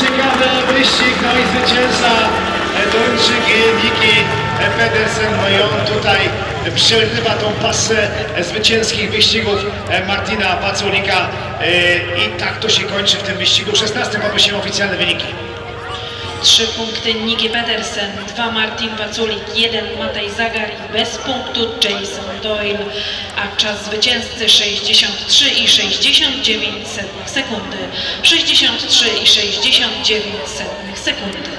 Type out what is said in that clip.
ciekawy wyścig, no i zwycięzca e, Duńczyk Niki e, Pedersen, no i on tutaj przerywa tą pasę e, zwycięskich wyścigów Martina Paculika i tak to się kończy w tym wyścigu. 16 mamy się oficjalne wyniki. Trzy punkty Niki Pedersen, dwa Martin Paculik, jeden Matej Zagar i bez punktu Jason Doyle, a czas zwycięzcy 63 i 69 setnych sekundy. 63 i 69 setnych sekundy.